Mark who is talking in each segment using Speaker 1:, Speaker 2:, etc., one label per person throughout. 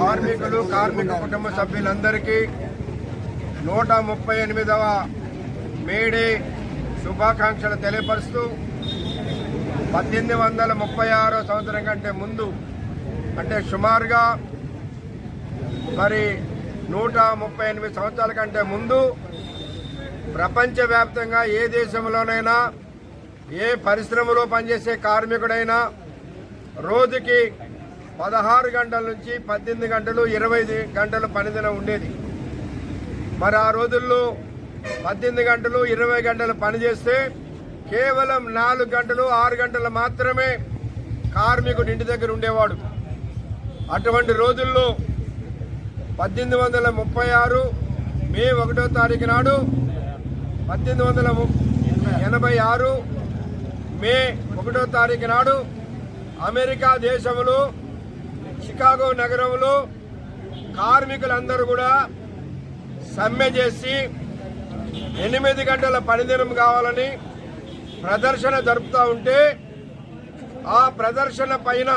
Speaker 1: కార్మికులు కార్మిక కుటుంబ సభ్యులందరికీ నూట ముప్పై ఎనిమిదవ మేడే శుభాకాంక్షలు తెలియపరుస్తూ పద్దెనిమిది వందల ముప్పై ఆరో సంవత్సరం కంటే ముందు అంటే సుమారుగా మరి నూట ముప్పై ఎనిమిది సంవత్సరాల కంటే ముందు ప్రపంచవ్యాప్తంగా ఏ దేశంలోనైనా ఏ పరిశ్రమలో పనిచేసే కార్మికుడైనా రోజుకి పదహారు గంటల నుంచి పద్దెనిమిది గంటలు ఇరవై గంటలు పనిదినం ఉండేది. మరి ఆ రోజుల్లో పద్దెనిమిది గంటలు ఇరవై గంటలు పనిచేస్తే కేవలం నాలుగు గంటలు ఆరు గంటలు మాత్రమే కార్మికుడు ఇంటి దగ్గర ఉండేవాడు. అటువంటి రోజుల్లో పద్దెనిమిది వందల ముప్పై ఆరు మే ఒకటో తారీఖు నాడు పద్దెనిమిది వందల ము- ఎనభై ఆరు మే ఒకటో తారీఖు నాడు అమెరికా దేశంలో చికాగో నగరంలో కార్మికులందరూ కూడా సమ్మె చేసి ఎనిమిది గంటల పనిదినం కావాలని ప్రదర్శన జరుపుతూ ఉంటే ఆ ప్రదర్శన పైన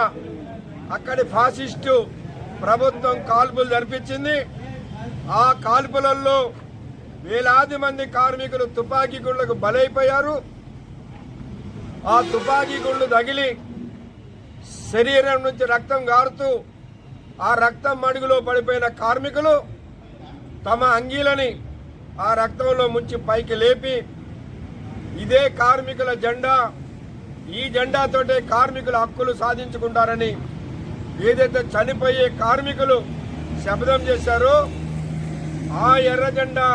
Speaker 1: అక్కడి ఫాసిస్టు ప్రభుత్వం కాల్పులు జరిపించింది. ఆ కాల్పులలో వేలాది మంది కార్మికులు తుపాకీ గుళ్ళకు బలైపోయారు. ఆ తుపాకీ గుళ్ళు తగిలి శరీరం నుంచి రక్తం గారుతూ ఆ రక్తం మడుగులో పడిపోయిన కార్మికులు తమ అంగీలని ఆ రక్తంలో ముంచి పైకి లేపి ఇదే కార్మికుల జెండా ఈ జెండాతోటే కార్మికుల హక్కులు సాధించుకుంటారని ఏదైతే చనిపోయే కార్మికులు శపథం చేశారో ఆ ఎర్ర జెండా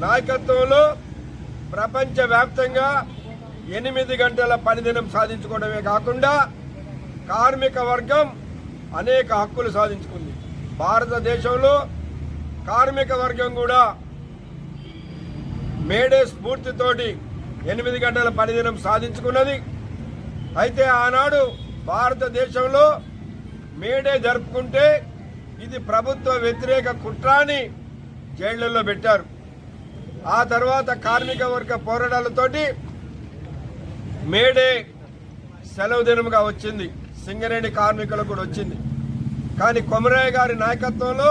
Speaker 1: నాయకత్వంలో ప్రపంచవ్యాప్తంగా ఎనిమిది గంటల పనిదినం సాధించుకోవడమే కాకుండా కార్మిక వర్గం అనేక హక్కులు సాధించుకుంది. భారతదేశంలో కార్మిక వర్గం కూడా మేడే స్ఫూర్తితోటి ఎనిమిది గంటల పనిదినం సాధించుకున్నది. అయితే ఆనాడు భారతదేశంలో మేడే జరుపుకుంటే ఇది ప్రభుత్వ వ్యతిరేక కుట్రాని జైళ్ళలో పెట్టారు. ఆ తర్వాత కార్మిక వర్గ పోరాటాలతోటి మేడే సెలవు దినముగా వచ్చింది. సింగరేణి కార్మికులకు కూడా వచ్చింది. కానీ కొమరయ్య గారి నాయకత్వంలో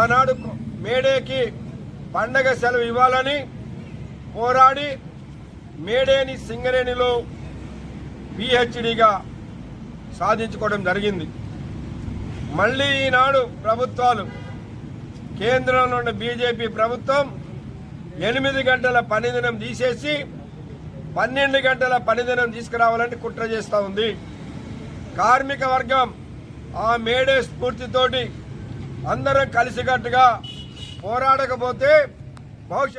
Speaker 1: ఆనాడు మేడేకి పండగ సెలవు ఇవ్వాలని పోరాడి మేడేని సింగరేణిలో పిహెచ్డిగా సాధించుకోవడం జరిగింది. మళ్ళీ ఈనాడు ప్రభుత్వాలు కేంద్రంలో ఉన్న బీజేపీ ప్రభుత్వం ఎనిమిది గంటల పనిదినం తీసేసి పన్నెండు గంటల పనిదినం తీసుకురావాలని కుట్ర చేస్తూ ఉంది. కార్మిక వర్గం ఆ మేడే స్ఫూర్తితోటి అందరం కలిసికట్టుగా పోరాడకపోతే భవిష్యత్